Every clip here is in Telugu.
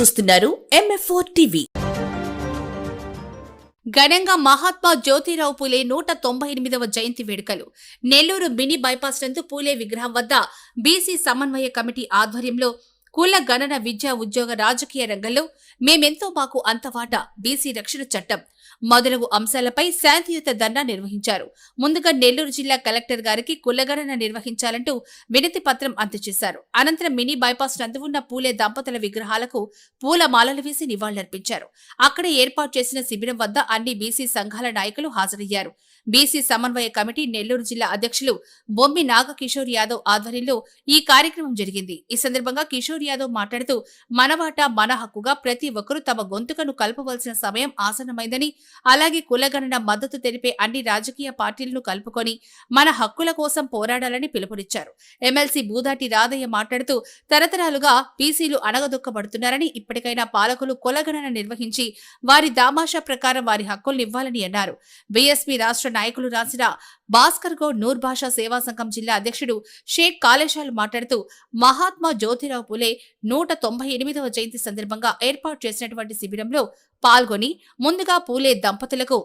చూస్తున్నారు ఎంఎఫ్ఓ టీవీ ఘనంగా మహాత్మా జ్యోతిరావు పూలే నూట తొంభై ఎనిమిదవ జయంతి వేడుకలు. నెల్లూరు మినీ బైపాస్ నందు పూలే విగ్రహం వద్ద బీసీ సమన్వయ కమిటీ ఆధ్వర్యంలో కుల గణన విద్యా ఉద్యోగ రాజకీయ రంగంలో మేమెంతో మాకు అంతవాట బీసీ రక్షణ చట్టం. మొదలగు అంశాలపై శాంతియుత ధర్నా నిర్వహించారు. ముందుగా నెల్లూరు జిల్లా కలెక్టర్ గారికి కులగణన నిర్వహించాలంటూ వినతి పత్రం అందజేశారు. అనంతరం మినీ బైపాస్ నందు ఉన్న పూలే దంపతుల విగ్రహాలకు పూల మాలలు వేసి నివాళులర్పించారు. అక్కడ ఏర్పాటు చేసిన శిబిరం వద్ద అన్ని బీసీ సంఘాల నాయకులు హాజరయ్యారు. బీసీ సమన్వయ కమిటీ నెల్లూరు జిల్లా అధ్యక్షులు బొమ్మి నాగకిషోర్ యాదవ్ ఆధ్వర్యంలో ఈ కార్యక్రమం జరిగింది. ఈ సందర్భంగా కిషోర్ యాదవ్ మాట్లాడుతూ మనవాట మన హక్కుగా ప్రతి ఒక్కరూ తమ గొంతుకను కలపవలసిన సమయం ఆసన్నమైందని అలాగే కులగణన మద్దతు తెలిపే అన్ని రాజకీయ పార్టీలను కలుపుకొని మన హక్కుల కోసం పోరాడాలని పిలుపునిచ్చారు. ఎమ్మెల్సీ బూదాటి రాధయ్య మాట్లాడుతూ తరతరాలుగా బీసీలు అణగదొక్కబడుతున్నారని ఇప్పటికైనా పాలకులు కులగణన నిర్వహించి వారి దామాషా ప్రకారం వారి హక్కుల్ని ఇవ్వాలని అన్నారు. బీఎస్పీ రాష్ట్ర నాయకులు రాసిన భాస్కర్ గౌడ్ నూర్ భాషా సేవా సంఘం జిల్లా అధ్యక్షుడు షేక్ కాళేశాలు మాట్లాడుతూ మహాత్మా జ్యోతిరావు పులే నూట తొంభై ఎనిమిదవ జయంతి సందర్భంగా ఏర్పాటు చేసినటువంటి శిబిరంలో పాల్గొని ముందుగా పూలే దంపతులకు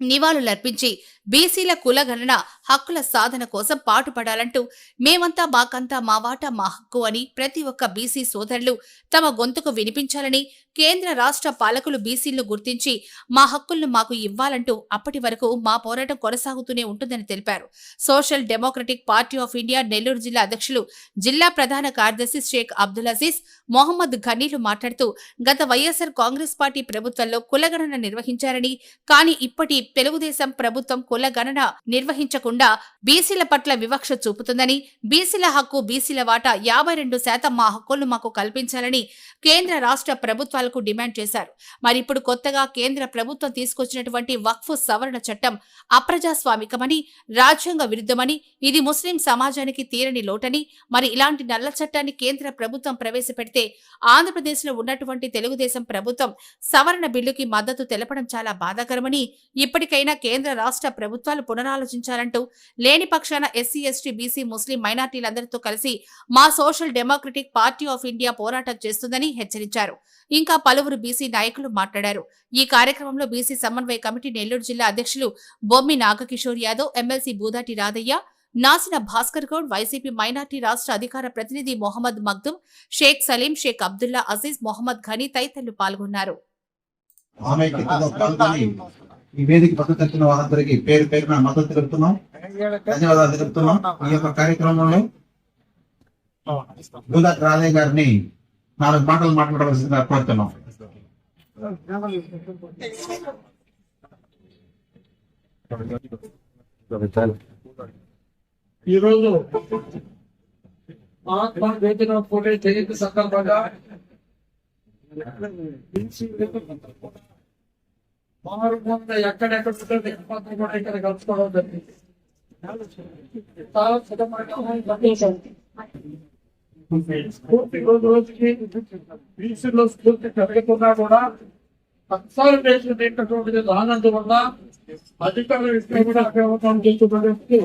నివాళులర్పించి బీసీల కులగణన హక్కుల సాధన కోసం పాటుపడాలంటూ మేమంతా మాకంతా మా వాటా మా హక్కు అని ప్రతి ఒక్క బీసీ సోదరులు తమ గొంతుకు వినిపించాలని కేంద్ర రాష్ట్ర పాలకులు బీసీలను గుర్తించి మా హక్కులను మాకు ఇవ్వాలంటూ అప్పటి వరకు మా పోరాటం కొనసాగుతూనే ఉంటుందని తెలిపారు. Social democratic party of India Nellore జిల్లా అధ్యక్షులు జిల్లా ప్రధాన కార్యదర్శి షేక్ అబ్దుల్ అజీజ్ మొహమ్మద్ ఘనీలు మాట్లాడుతూ గత వైఎస్ఆర్ కాంగ్రెస్ పార్టీ ప్రభుత్వంలో కులగణన నిర్వహించారని కానీ ఇప్పటి తెలుగుదేశం ప్రభుత్వం కులగణన నిర్వహించకుండా బీసీల పట్ల వివక్ష చూపుతుందని బీసీల హక్కు బీసీల వాటా యాభై రెండు శాతం మా హక్కులను మాకు కల్పించాలని కేంద్ర రాష్ట్ర ప్రభుత్వాలకు డిమాండ్ చేశారు. మరి ఇప్పుడు కొత్తగా కేంద్ర ప్రభుత్వం తీసుకొచ్చినటువంటి వక్ఫ్ సవరణ చట్టం అప్రజాస్వామికమని రాజ్యాంగ విరుద్ధమని ఇది ముస్లిం సమాజానికి తీరని లోటని మరి ఇలాంటి నల్ల చట్టాన్ని కేంద్ర ప్రభుత్వం ప్రవేశపెడితే ఆంధ్రప్రదేశ్లో ఉన్నటువంటి తెలుగుదేశం ప్రభుత్వం సవరణ బిల్లుకి మద్దతు తెలపడం చాలా బాధాకరమని ఇప్పటికైనా కేంద్ర రాష్ట్ర ప్రభుత్వాలు పునరాలోచించాలంటూ లేని పక్షాన ఎస్సీ ఎస్టీ బీసీ ముస్లిం మైనార్టీలందరితో కలిసి మా social democratic party of India పోరాటం చేస్తుందని హెచ్చరించారు. ఇంకా పలువురు బీసీ నాయకులు మాట్లాడారు. ఈ కార్యక్రమంలో బీసీ సమన్వయ కమిటీ నెల్లూరు జిల్లా అధ్యక్షులు Bommi Nagakishore Yadav MLC Budati Radhaiah Nasina Bhaskar Goud YCP minority రాష్ట్ర అధికార ప్రతినిధి మొహమ్మద్ మగ్దుమ్ షేక్ సలీం షేక్ అబ్దుల్లా అజీజ్ మొహమ్మద్ ఘనీ తదితరులు పాల్గొన్నారు. ఈ వేదిక పక్కన తెలిపిన వారందరికీ పేరు పేరున మద్దతు తెలుపుతున్నాం. ధన్యవాదాలు తెలుపుతున్నాం. ఈ యొక్క కార్యక్రమంలో గులాక్ రాధయ్య గారిని నాలుగు మాటలు మాట్లాడవలసిందిగా కోరుతున్నాం. ఈరోజు మహాత్మా జ్యోతిరావు పూలే జయంతి సందర్భంగా మారుమూల ఎక్కడెక్కడ ఉంటుంది? ఎంతమంది కూడా ఇక్కడ కలుసుకోవడం జరిగింది చాలా స్ఫూర్తి రోజు రోజుకి బీసీలో స్ఫూర్తి పెరుగుతున్నా కూడా కన్సాలిడేషన్ ఏంటటువంటిది రానందువల్ల అధికారుల విషయం కూడా అభివృద్ధి చేస్తున్నట్టు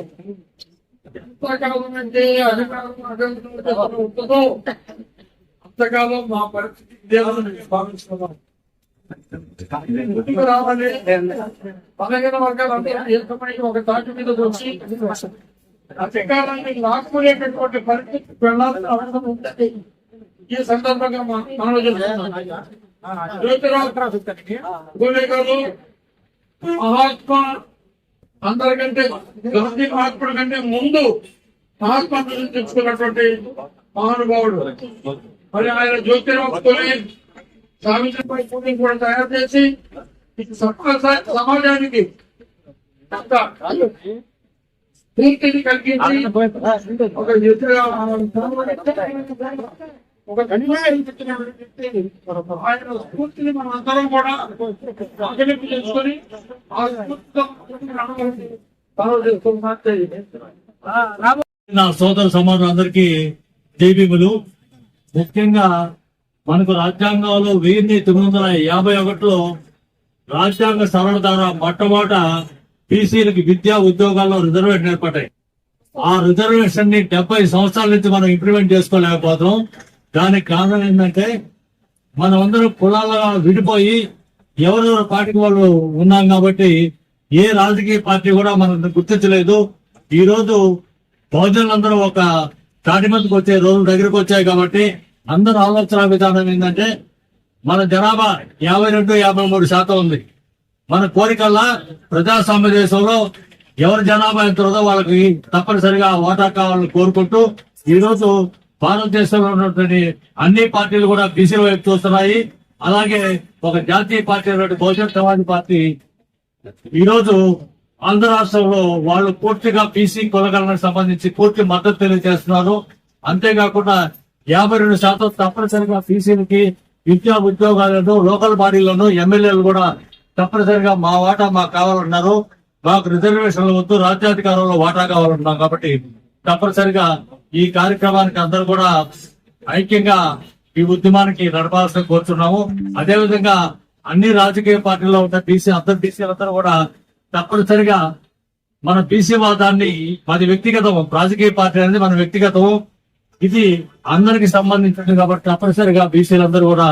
ఎంతకాలం అంటే అధికారం అభివృద్ధి ఉంటుందో అంతకాలం మా పరిస్థితి ఇదేమని భావిస్తున్నాం బలహీన వర్గాలందరూ ఏకమై ఒక తాటి మీద వచ్చి అధికారాన్ని లాక్కునేటటువంటి పరిస్థితి వెళ్ళాల్సిన అవసరం ఉంటుంది ఈ సందర్భంగా మా- జ్యోతిరావు మహాత్మా అందరికంటే గాంధీ మహాత్ముడి కంటే ముందు మహాత్మా తెచ్చుకున్నటువంటి మహానుభావుడు మరి ఆయన జ్యోతిరావు పూలే సావిత్రిపై పూజలు కూడా తయారు చేసి సమాజానికి ఒక కలిగించి ఒక ఎదురుగా ఒక ఆయన స్ఫూర్తిని మనం అందరం కూడా చేసుకొని ఆ స్ఫూర్తితో నా సోదర సమాజం అందరికీ జైబీములు ముఖ్యంగా మనకు రాజ్యాంగంలో వెయ్యి తొమ్మిది వందల యాభై ఒకటిలో రాజ్యాంగ సవరణ ద్వారా మొట్టమొదట బీసీలకు విద్యా ఉద్యోగాల్లో రిజర్వేషన్ ఏర్పడ్డాయి. ఆ రిజర్వేషన్ని డెబ్బై సంవత్సరాల నుంచి మనం ఇంప్లిమెంట్ చేసుకోలేకపోతాం దానికి కారణం ఏంటంటే మనం అందరం కులాలుగా విడిపోయి ఎవరెవరి పార్టీకి వాళ్ళు ఉన్నాం కాబట్టి ఏ రాజకీయ పార్టీ కూడా మనం గుర్తించలేదు. ఈ రోజు బహుజనులందరూ ఒక తాటి మందికి వచ్చే రోజులు దగ్గరకు వచ్చాయి కాబట్టి అందరూ ఆలోచన విధానం ఏంటంటే మన జనాభా యాభై రెండు యాభై మూడు శాతం ఉంది. మన కోరికల్లా ప్రజాస్వామ్య దేశంలో ఎవరి జనాభా ఎంత ఉందో వాళ్ళకి తప్పనిసరిగా ఓటా కావాలని కోరుకుంటూ ఈరోజు భారతదేశంలో ఉన్నటువంటి అన్ని పార్టీలు కూడా బీసీల వైపు చూస్తున్నాయి. అలాగే ఒక జాతీయ పార్టీ అయినటువంటి బహుజన సమాజ్ పార్టీ ఈరోజు ఆంధ్ర రాష్ట్రంలో వాళ్ళు పూర్తిగా బీసీ కులగణకు సంబంధించి పూర్తి మద్దతు తెలియజేస్తున్నారు. అంతేకాకుండా యాభై రెండు శాతం తప్పనిసరిగా బీసీలకి విద్యా ఉద్యోగాలను లోకల్ బాడీలను ఎమ్మెల్యేలు కూడా తప్పనిసరిగా మా వాటా మాకు కావాలన్నారు. మాకు రిజర్వేషన్లు వద్దు రాజ్యాధికారంలో వాటా కావాలన్నాం కాబట్టి తప్పనిసరిగా ఈ కార్యక్రమానికి అందరూ కూడా ఐక్యంగా ఈ ఉద్యమానికి నడపాల్సిన కోరుతున్నాము అదేవిధంగా అన్ని రాజకీయ పార్టీల్లో ఉన్న బీసీ అందరు బీసీలందరూ కూడా తప్పనిసరిగా మన బీసీ వాదాన్ని మాది వ్యక్తిగతం రాజకీయ పార్టీ అనేది మన వ్యక్తిగతం ఇది అందరికి సంబంధించింది కాబట్టి తప్పనిసరిగా బీసీలందరూ కూడా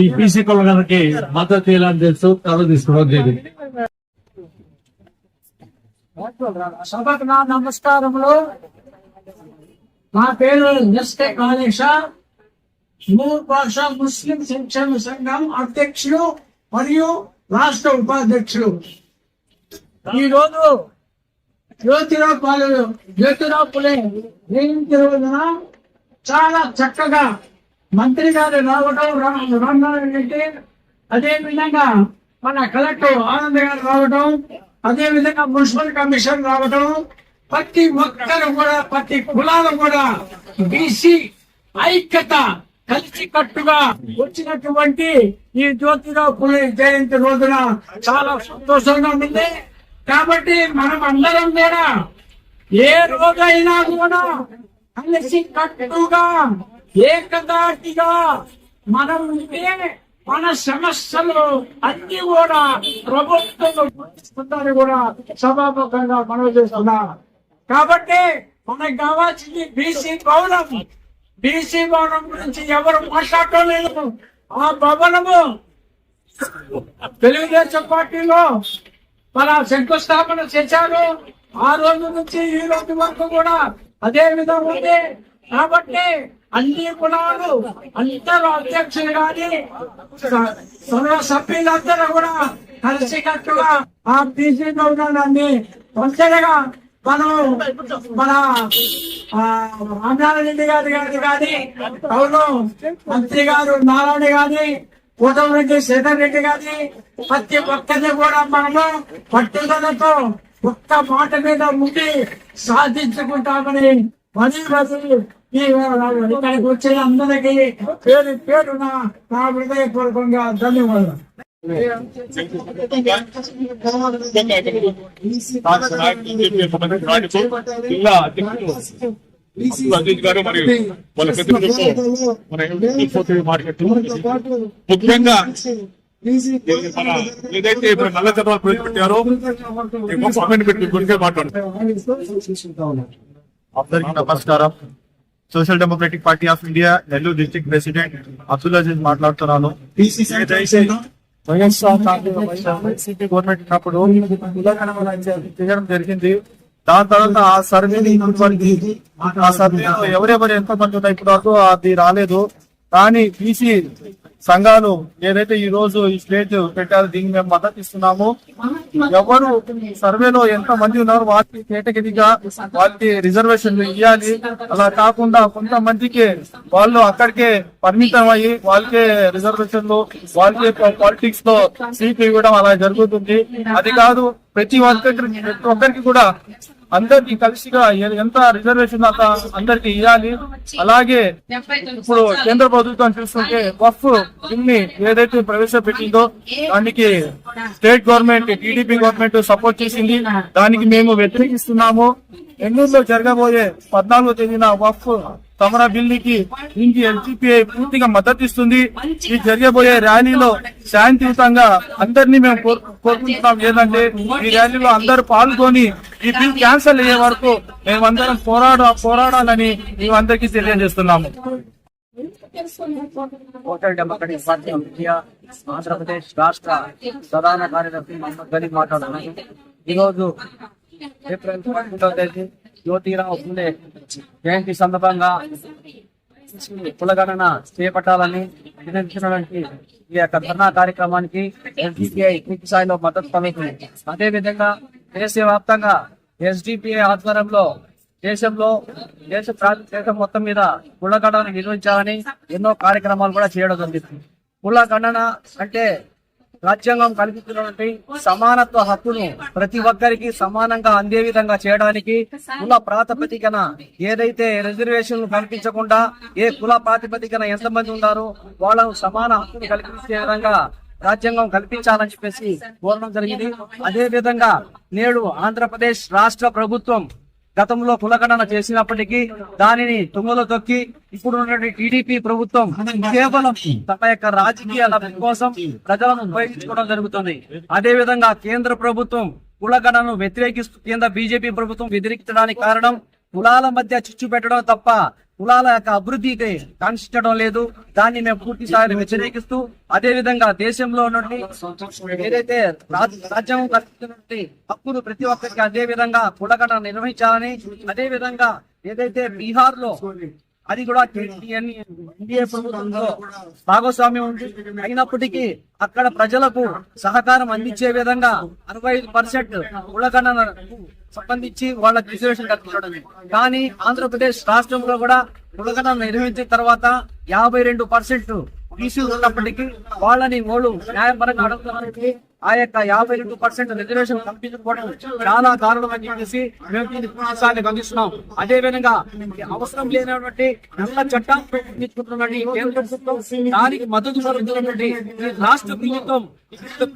ఈ బీసీ కులగానికి మద్దతు ఇవ్వాలని తెలుసు తల తీసుకోవడం జరిగింది. సభకు నా నమస్కారములు. నా పేరు ఎస్కే కాళేశ భాష ముస్లిం సంక్షేమ సంఘం అధ్యక్షులు మరియు రాష్ట్ర ఉపాధ్యక్షులు. ఈరోజు జ్యోతిరావు పాలు జ్యోతిరావు పులే జయంతి రోజున చాలా చక్కగా మంత్రి గారు రావడం రా- అదే విధంగా మన కలెక్టర్ ఆనంద్ గారు రావడం అదే విధంగా మున్సిపల్ కమిషన్ రావడం ప్రతి ఒక్కరు కూడా ప్రతి కులాలు కూడా బీసీ ఐక్యత కలిసి కట్టుగా వచ్చినటువంటి ఈ జ్యోతిరావు పులే జయంతి రోజున చాలా సంతోషంగా ఉంది. కాబట్టి మనం అందరం కూడా ఏ రోజైనా కూడా కలిసి కట్టుగా ఏకదాటిగా మనం ఉంటే మన సమస్యలు అన్ని కూడా ప్రభుత్వం గుర్తిస్తుందని కూడా సభాముఖంగా మనం చేస్తున్నా. కాబట్టి మనకు కావాల్సింది బీసీ భవనం. బీసీ భవనం గురించి ఎవరు మాట్లాడటం ఆ భవనము తెలుగుదేశం పార్టీలో మన శంకుస్థాపన చేశారు. ఆ రోజు నుంచి ఈ రోజు వరకు కూడా అదే విధంగా ఉంది. కాబట్టి అన్ని కులాలు అందరూ అధ్యక్షులు కానీ సర్వ సభ్యులందరూ కూడా కలిసికట్టుగా ఆ బీసీ భవనాన్ని ఒంటరిగా మనం మన ఆ, రెడ్డి గారు గారు కానీ అవును మంత్రి గారు నారాయణ గారి రెడ్డి శ్రీధర్ రెడ్డి గారి ప్రతి ఒక్కరిని కూడా మనము పట్టుదలతో ఒక్క మాట మీద ఉండి సాధించుకుంటామని మరీ మరీ ఈ ఇక్కడికి వచ్చిన అందరికీ పేరు పేరున నా హృదయపూర్వకంగా ధన్యవాదాలు. జిల్లా అధ్యక్షులు అబ్దుల్ అజీజ్ గారు మరియు వాళ్ళ ప్రతినిధులతో మన ఎంపీ మాట్లాడుతూ ముఖ్యంగా మన ఏదైతే ఇప్పుడు నల్ల చట్టాలు ప్రవేశపెట్టారో అందరికీ నమస్కారం social democratic party of India Nellore district president Abdul Aziz మాట్లాడుతున్నాను వైఎస్ఆర్ గవర్నమెంట్ ఉన్నప్పుడు చేయడం జరిగింది దాని తర్వాత ఆ ఇప్పటివరకు ఆ సర్వేలో ఎవరెవరు ఎంతో మంది ఉన్నాయి ఇప్పుడు వరకు అది రాలేదు. కానీ బీసీ సంఘాలు ఏదైతే ఈ రోజు ఈ స్టేజ్ పెట్టారో దీనికి మేము మద్దతు ఇస్తున్నాము. ఎవరు సర్వేలో ఎంత మంది ఉన్నారు వాటికి కేటగిరీగా వాళ్ళకి రిజర్వేషన్లు ఇవ్వాలి అలా కాకుండా కొంతమందికి వాళ్ళు అక్కడికే పరిమితం అయ్యి వాళ్ళకే రిజర్వేషన్లు వాళ్ళకే పాలిటిక్స్లో సీట్లు ఇవ్వడం అలా జరుగుతుంది. అది కాదు ప్రతి ఒక్కరికి ప్రతి ఒక్కరికి కూడా అందరికి కలిసిగా ఎంత రిజర్వేషన్ అంత అందరికి ఇవ్వాలి. అలాగే ఇప్పుడు కేంద్ర ప్రభుత్వం చూస్తుంటే వఫ్ని ఏదైతే ప్రవేశపెట్టిందో దానికి state government TDP government support చేసింది. దానికి మేము వ్యతిరేకిస్తున్నాము. ఎన్నూరులో జరగబోయే పద్నాలుగో తేదీన వఫ్ సమర బిల్లుకి దీనికి ఎల్జీపీఐ పూర్తిగా మద్దతు ఇస్తుంది ఈ జరగబోయే ర్యాలీలో శాంతియుతంగా అందరినీ మేము కోరుకుంటున్నాం. ఏంటంటే ఈ ర్యాలీలో అందరూ పాల్గొని ఈ బిల్ క్యాన్సిల్ అయ్యే వరకు మేమందరం పోరాడ పోరాడాలని మేమందరికీ తెలియజేస్తున్నాము. Hotel democratic party of India Andhra Pradesh రాష్ట్ర ప్రధాన కార్యదర్శి మహమ్మద్ గలీ మాట్లాడుతున్నాను ఈరోజు ఏప్రిల్ పన్నెండవ తేదీ జ్యోతిరావు ఉండే జయంతి సందర్భంగా కులగణన చేపట్టాలని నిర్ణయించడానికి ఈ యొక్క ధర్నా కార్యక్రమానికి ఎస్డిపిఐ పూర్తి స్థాయిలో మద్దతు పలుకుతుంది అదేవిధంగా దేశవ్యాప్తంగా ఎస్డిపిఐ ఆధ్వర్యంలో దేశంలో దేశ ప్రా- దేశం మొత్తం మీద కులగణన నిర్వహించాలని ఎన్నో కార్యక్రమాలు కూడా చేయడం జరుగుతుంది కులగణన అంటే రాజ్యాంగం కల్పించినటువంటి సమానత్వ హక్కును ప్రతి ఒక్కరికి సమానంగా అందే విధంగా చేయడానికి కుల ప్రాతిపదికన ఏదైతే రిజర్వేషన్ కల్పించకుండా ఏ కుల ప్రాతిపదికన ఎంతమంది ఉన్నారో వాళ్ళకు సమాన హక్కును కల్పించే విధంగా రాజ్యాంగం కల్పించాలని చెప్పేసి కోరడం జరిగింది. అదే విధంగా నేడు ఆంధ్రప్రదేశ్ రాష్ట్ర ప్రభుత్వం గతంలో కులగణన చేసినప్పటికీ దానిని తుంగలో తొక్కి ఇప్పుడు ఉన్నటువంటి టీడీపీ ప్రభుత్వం కేవలం తమ యొక్క రాజకీయ లబ్ధి కోసం ప్రజలను ఉపయోగించుకోవడం జరుగుతుంది. అదే విధంగా కేంద్ర ప్రభుత్వం కులగణను వ్యతిరేకిస్తూ కేంద్ర బీజేపీ ప్రభుత్వం వ్యతిరేకించడానికి కారణం కులాల మధ్య చిచ్చు పెట్టడం తప్ప కులాల యొక్క అభివృద్ధికి కాంక్షించడం లేదు. దాన్ని మేము పూర్తి స్థాయిలో వ్యతిరేకిస్తూ అదే విధంగా దేశంలో ఉన్నటువంటి ఏదైతే రాజ్యాంగం కల్పిస్తున్నటువంటి హక్కులు ప్రతి ఒక్కరికి అదే విధంగా కులగణ నిర్వహించాలని అదే విధంగా ఏదైతే బీహార్లో అది కూడా ఎన్డీఏ ప్రభుత్వంలో భాగస్వామ్యం ఉంది. అయినప్పటికీ అక్కడ ప్రజలకు సహకారం అందించే విధంగా అరవై ఐదు పర్సెంట్ కులగణన సంబంధించి వాళ్ళకి రిజర్వేషన్ కల్పించడం కానీ ఆంధ్రప్రదేశ్ రాష్ట్రంలో కూడా కులగణన నిర్వహించిన తర్వాత యాభై రెండు పర్సెంట్ బీసీలు ఉన్నప్పటికీ వాళ్ళని వాళ్ళు న్యాయపరంగా అడుగుతున్నప్పటికీ ఆ యొక్క యాభై రెండు పర్సెంట్ రిజర్వేషన్ కల్పించకపోవడం చాలా కారణం అని చెప్పేసి మేము దీన్ని పూర్తిసారి గమనిస్తున్నాం. అదే విధంగా అవసరం లేనటువంటి నల్ల చట్టాలు రూపొందించుకుంటున్నటువంటి కేంద్ర ప్రభుత్వం దానికి మద్దతు పలుకుతున్నటువంటి రాష్ట్ర ప్రభుత్వం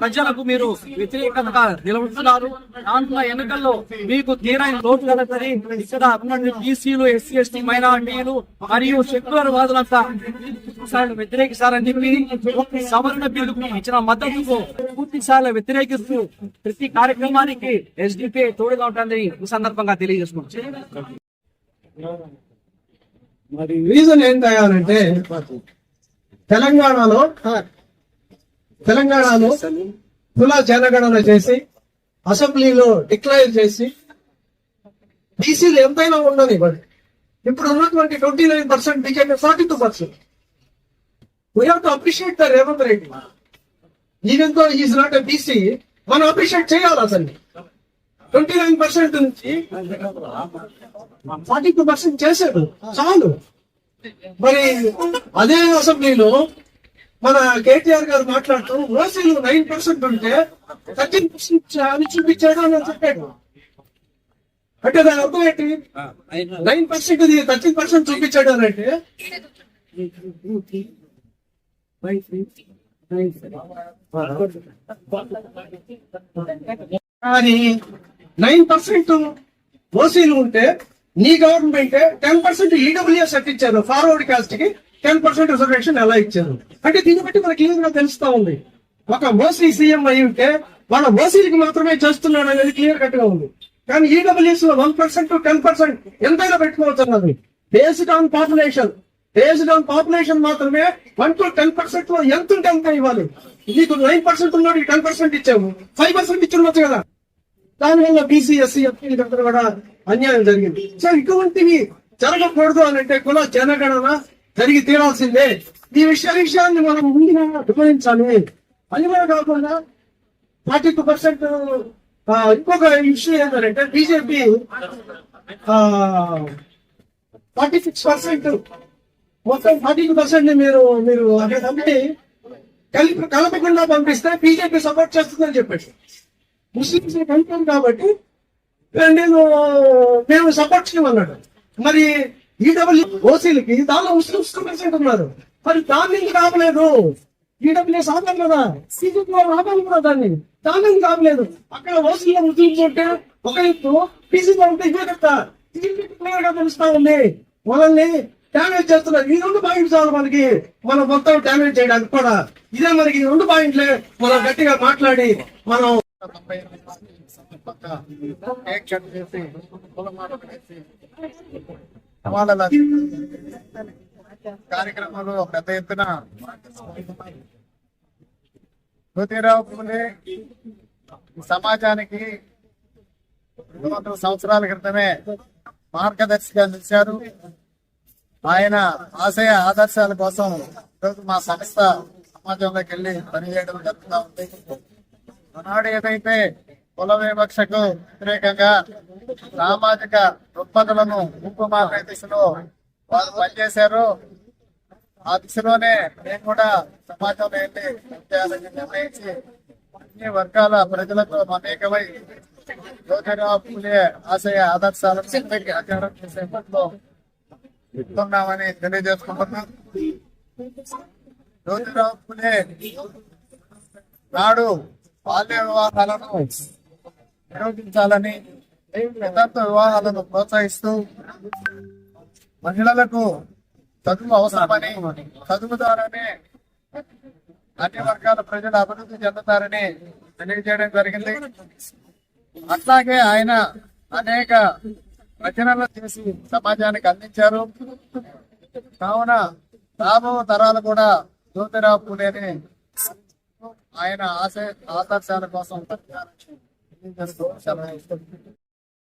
ప్రజలకు మీరు వ్యతిరేకంగా నిలబడుతున్నారు. దాంట్లో ఎన్నికల్లో మీకు తీరైన లోటు కలుగుతుంది ఇక్కడ ఉన్నటువంటి బీసీలు ఎస్సీ ఎస్టీ మైనార్టీలు మరియు సెక్యులర్ వాదులంతా వ్యతిరేకిస్తారని చెప్పి సవరణ బిల్లుకు ఇచ్చిన మద్దతుకు పూర్తిసారి స్థాయిలో వ్యతిరేకిస్తూ ప్రతి కార్యక్రమానికి ఎస్డిపి తోడుగా ఉంటుందని ఈ సందర్భంగా తెలియజేసుకుంటున్నాను మరి రీజన్ ఏంటంటే తెలంగాణలో తెలంగాణలో కుల జనగణన చేసి అసెంబ్లీలో డిక్లేర్ చేసి బీసీలు ఎంతైనా ఉండదు మరి ఇప్పుడు ఉన్నటువంటి twenty nine percent BJP forty two percent we have to appreciate the Revanth Reddy even is not a BC మనం అప్రిషియేట్ చేయాలి అసలు ట్వంటీ నైన్ పర్సెంట్ నుంచి ఫార్టీ టూ పర్సెంట్ చేశాడు. చాలు. మరి అదే అసెంబ్లీలో మన కేటీఆర్ గారు మాట్లాడుతూ ఓసీలు నైన్ పర్సెంట్ ఉంటే థర్టీన్ పర్సెంట్ అని చూపించాడు అని చెప్పాడు. అంటే దాని అర్థం ఏంటి? నైన్ పర్సెంట్ థర్టీన్ పర్సెంట్ చూపించాడు అని అంటే కానీ నైన్ పర్సెంట్ ఓసీలు ఉంటే నీ గవర్నమెంట్ టెన్ పర్సెంట్ ఈడబ్ల్యూఎస్ ఇచ్చారు ఫార్వర్డ్ కాస్ట్కి టెన్ పర్సెంట్ రిజర్వేషన్ ఎలా ఇచ్చారు? అంటే దీన్ని బట్టి మనకి క్లియర్గా తెలుస్తా ఉంది. ఒక ఓసీ సీఎం అయి ఉంటే వాళ్ళ ఓసీలకి మాత్రమే చేస్తున్నాడు అనేది క్లియర్ కట్గా ఉంది. కానీ ఈడబ్ల్యూఎస్లో వన్ పర్సెంట్ టెన్ పర్సెంట్ ఎంతైనా పెట్టుకోవచ్చు అన్నది. Based on population based on population మాత్రమే వన్ టు టెన్ పర్సెంట్లో ఎంత ఉంటే అంత ఇవ్వాలి. నీకు నైన్ పర్సెంట్ ఉన్నాడు టెన్ పర్సెంట్ ఇచ్చాము ఫైవ్ పర్సెంట్ ఇచ్చుండొచ్చు కదా. దానివల్ల బీసీ ఎస్సీ ఎస్టీలందరూ e, కూడా అన్యాయం జరిగింది. సో ఇటువంటివి జరగకూడదు అని అంటే కుల జనగణన జరిగి తీరాల్సిందే. ఈ విషయ విషయాన్ని మనం ముందుగా గమనించాలి. అది కూడా కాకుండా ఫార్టీ టూ పర్సెంట్ ఇంకొక ఇష్యూ ఏంటంటే బీజేపీ ఫార్టీ సిక్స్ పర్సెంట్ మొత్తం ఫార్టీ పర్సెంట్ మీరు మీరు అక్కడ పంపి కలిపి కలపకుండా పంపిస్తే బీజేపీ సపోర్ట్ చేస్తుందని చెప్పాడు ముస్లింస్ కలుపుతాం కాబట్టి నేను మేము సపోర్ట్ చేయమన్నాడు. మరి ఈడబ్ల్యూ ఓసీలకి దానిలో ముస్లింస్ పర్సెంట్ ఉన్నారు. మరి దాన్ని కావలేదు ఈడబ్ల్యూ ఈడబ్ల్యూఎస్ ఆపాలి కదా. సీజన్ ఆపాలి కూడా దాన్ని. దాన్ని కావలేదు అక్కడ ఓసీలో ముస్లింస్ ఉంటే ఒక ఎత్తు పీసీలో ఉంటే ఇంకో కదా క్లియర్గా తెలుస్తా ఉంది. మనల్ని డ్యామేజ్ చేస్తున్నారు. ఈ రెండు పాయింట్స్ చాలు మనకి మనం మొత్తం డ్యామేజ్ చేయడానికి కూడా ఇదే మనకి ఈ రెండు పాయింట్లే మనం గట్టిగా మాట్లాడి మనం కార్యక్రమాలు కార్యక్రమంలో పెద్ద ఎత్తున జ్యోతిరావు పూలే సమాజానికి రెండు వందల సంవత్సరాల క్రితమే మార్గదర్శిగా నిలిచారు. ఆయన ఆశయ ఆదర్శాల కోసం ఈరోజు మా సంస్థ సమాజంలోకి వెళ్ళి పనిచేయడం జరుగుతూ ఉంది. ఆనాడు ఏదైతే కుల వివక్షకు వ్యతిరేకంగా సామాజిక రుగ్మతలను రూపుమాపే దిశలో వారు పనిచేశారు ఆ దిశలోనే మేము కూడా సమాజంలో వెళ్ళి పనిచేయాలని నిర్ణయించి అన్ని వర్గాల ప్రజలతో మమేకమై జ్యోతిరావు పూలే ఆశయ ఆదర్శాలను అందరికీ చేసే ఇస్తున్నామని తెలియజేసుకుంటున్నాం. జ్యోతిరావు పూలే నాడు బాల్య వివాహాలను నిరోధించాలని వితంతు వివాహాలను ప్రోత్సహిస్తూ మహిళలకు చదువు అవసరమని చదువు ద్వారానే అన్ని వర్గాల ప్రజలు అభివృద్ధి చెందుతారని తెలియజేయడం జరిగింది. అట్లాగే ఆయన అనేక రచనలు చేసి సమాజానికి అందించారు. కావున రాబో తరాలు కూడా జ్యోతిరావు పూలేని ఆయన ఆశ ఆదర్శాల కోసం